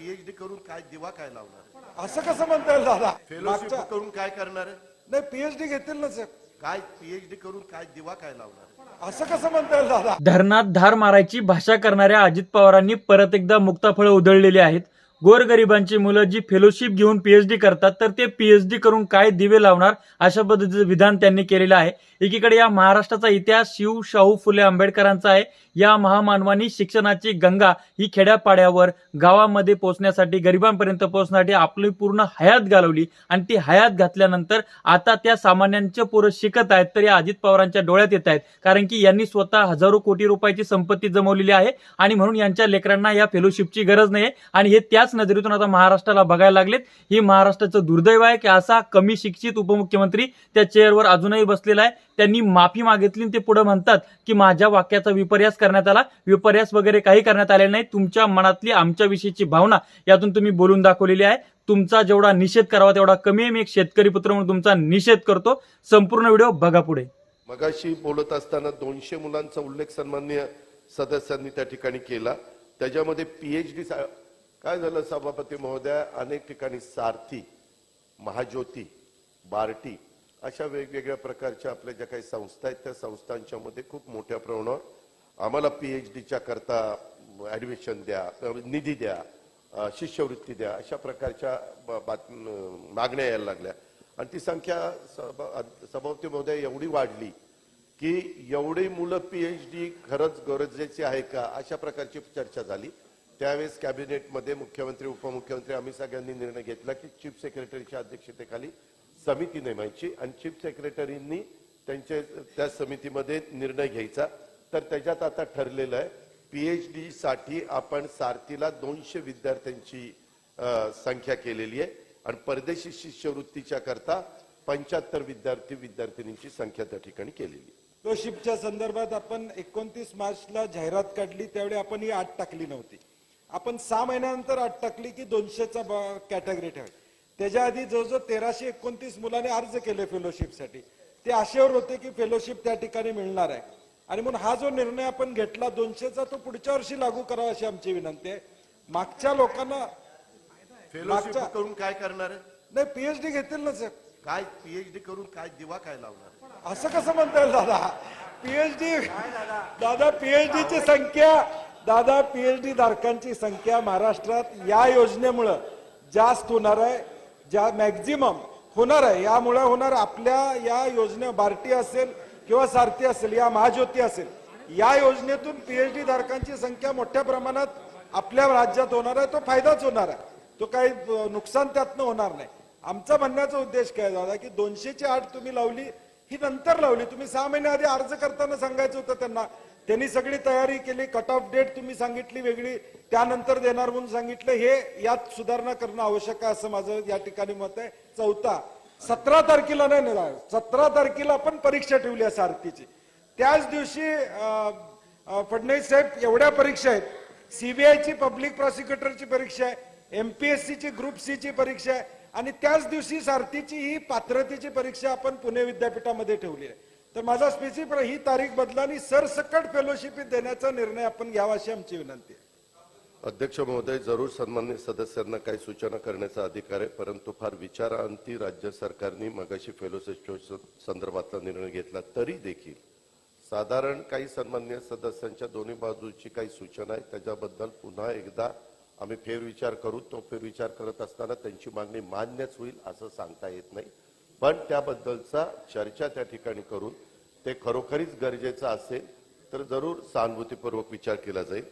PhD करून काय दिवा काय लावणार? असं कसं म्हणता येईल दादा? फेलोशिप मागच्या करून काय करणार? आहे? नाही पीएचडी घेतील ना सर. काय पीएचडी करून काय दिवा काय लावणार? असं कसं म्हणता येईल दादा? धरणात धार मारायची भाषा करणाऱ्या अजित पवारांनी परत एकदा मुक्ताफळं उधळलेली आहेत. गोरगरिबांची मुलं जी फेलोशिप घेऊन पीएचडी करतात तर ते पीएचडी करून काय दिवे लावणार अशा पद्धतीचं विधान त्यांनी केलेलं आहे. एकीकडे या महाराष्ट्राचा इतिहास शिव शाहू फुले आंबेडकरांचा आहे. या महामानवानी शिक्षणाची गंगा ही खेड्यापाड्यावर गावामध्ये पोहोचण्यासाठी गरिबांपर्यंत पोहोचण्यासाठी आपली पूर्ण हयात घालवली आणि ती हयात घातल्यानंतर आता त्या सामान्यांचे पोरं शिकत आहेत तर या अजित पवारांच्या डोळ्यात येत आहेत. कारण की यांनी स्वतः हजारो कोटी रुपयाची संपत्ती जमवलेली आहे आणि म्हणून यांच्या लेकरांना या फेलोशिपची गरज नाही आणि हे त्याच नजरेतून आता महाराष्ट्राला बघायला लागलेत. ही महाराष्ट्राचं दुर्दैव आहे की असा कमी शिक्षित उपमुख्यमंत्री त्या चेअरवर अजूनही बसलेला आहे. त्यांनी माफी मागितली आणि ते पुढे म्हणतात की माझ्या वाक्याचा विपर्यास करण्यात आला. विपर्यास वगैरे काही करण्यात आले नाही. तुमच्या मनातली आमच्या विषयीची भावना यातून तुम्ही बोलून दाखवलेली आहे. तुमचा जेवढा निषेध करावा तेवढा कमी आहे. मी एक शेतकरी पुत्र म्हणून तुमचा निषेध करतो. संपूर्ण व्हिडिओ बघा पुढे. मगाशी बोलत असताना दोनशे मुलांचा उल्लेख सन्मान्य सदस्यांनी त्या ठिकाणी केला. त्याच्यामध्ये पीएचडी काय झालं सभापती महोदया? अनेक ठिकाणी सारथी महाज्योती बार्टी अशा वेगवेगळ्या प्रकारच्या आपल्या ज्या काही संस्था आहेत त्या संस्थांच्या मध्ये खूप मोठ्या प्रमाणावर आम्हाला पीएचडीच्या करता ऍडमिशन द्या निधी द्या शिष्यवृत्ती द्या अशा प्रकारच्या बात- मागण्या यायला लागल्या. आणि ती संख्या सभा- सभापती महोदय एवढी वाढली की एवढी मुलं पीएचडी खरंच गरजेची आहे का? अशा प्रकारची चर्चा झाली. त्यावेळेस कॅबिनेटमध्ये मुख्यमंत्री उपमुख्यमंत्री आम्ही सगळ्यांनी निर्णय घेतला की चीफ सेक्रेटरीच्या अध्यक्षतेखाली समिती नेमायची आणि चीफ सेक्रेटरींनी त्यांच्या त्या समितीमध्ये निर्णय घ्यायचा. तर त्याच्यात आता ठरलेलं आहे पीएचडी साठी आपण सारथीला दोनशे विद्यार्थ्यांची संख्या केलेली आहे आणि परदेशी शिष्यवृत्तीच्या करता पंच्याहत्तर विद्यार्थी विद्यार्थिनींची संख्या त्या ठिकाणी केलेली आहे. फेलोशिपच्या संदर्भात आपण एकोणतीस मार्चला जाहिरात काढली त्यावेळी आपण ही आठ टाकली नव्हती. आपण सहा महिन्यानंतर आठ टाकली की दोनशेचा कॅटेगरी ठेवायची. त्याच्या आधी जवळजवळ तेराशे एकोणतीस मुलांनी अर्ज केले फेलोशिपसाठी ते आशेवर होते की फेलोशिप त्या ठिकाणी मिळणार आहे. आणि म्हणून हा जो निर्णय आपण घेतला दोनशेचा तो पुढच्या वर्षी लागू करावा अशी आमची विनंती आहे. मागच्या लोकांना फेलोशिप मागच्या- करून काय करणार? आहे? नाही पीएचडी घेतील ना सर. काय पीएचडी करून काय दिवा काय लावणार? असं कसं म्हणता येईल दादा पीएचडी दादा पीएचडी ची संख्या दादा पीएचडी धारकांची संख्या महाराष्ट्रात या योजनेमुळं जास्त होणार आहे ज्या मॅक्झिमम होणार आहे. यामुळे होणार आपल्या या योजने बार्टी असेल किंवा सारथी असेल या महाज्योती असेल. या योजनेतून पीएचडी धारकांची संख्या मोठ्या प्रमाणात आपल्या राज्यात होणार आहे तो फायदाच होणार आहे. तो काही नुकसान त्यातनं होणार नाही. आमचा म्हणण्याचा उद्देश काय दादा की दोनशेची आठ तुम्ही लावली ही नंतर लावली. तुम्ही सहा महिने आधी अर्ज करताना सांगायचं होतं त्यांना त्यांनी सगळी तयारी केली कट ऑफ डेट तुम्ही सांगितली वेगळी त्यानंतर देणार म्हणून सांगितलं. हे यात सुधारणा करणं आवश्यक आहे असं माझं या ठिकाणी मत आहे. चौथा सतरा तारखेला नाही ना सतरा तारखेला आपण परीक्षा ठेवली आहे सारथीची. त्याच दिवशी फडणवीस साहेब एवढ्या परीक्षा आहेत. सीबीआयची पब्लिक प्रॉसिक्युटरची परीक्षा आहे एमपीएससीची ग्रुप सी ची परीक्षा आहे. आणि त्याच दिवशी सारथीची ही पात्रतेची परीक्षा आपण पुणे विद्यापीठामध्ये ठेवली आहे. तर माझा स्पेसिफिक ही तारीख बदला आणि सरसकट फेलोशिप देण्याचा निर्णय आपण घ्यावा अशी आमची विनंती आहे. अध्यक्ष महोदय जरूर सन्मान्य सदस्यांना काही सूचना करण्याचा अधिकार आहे परंतु फार विचारांती राज्य सरकारने मगाशी फेलोशिप संदर्भातला निर्णय घेतला तरी देखील साधारण काही सन्मान्य सदस्यांच्या दोन्ही बाजूची काही सूचना आहे. त्याच्याबद्दल पुन्हा एकदा आम्ही फेरविचार करू. तो फेरविचार करत असताना त्यांची मागणी मान्यच होईल असं सांगता येत नाही. पण त्याबद्दलचा चर्चा त्या ठिकाणी करून ते खरोखरीच गरजेचं असेल तर जरूर सहानुभूतीपूर्वक विचार केला जाईल.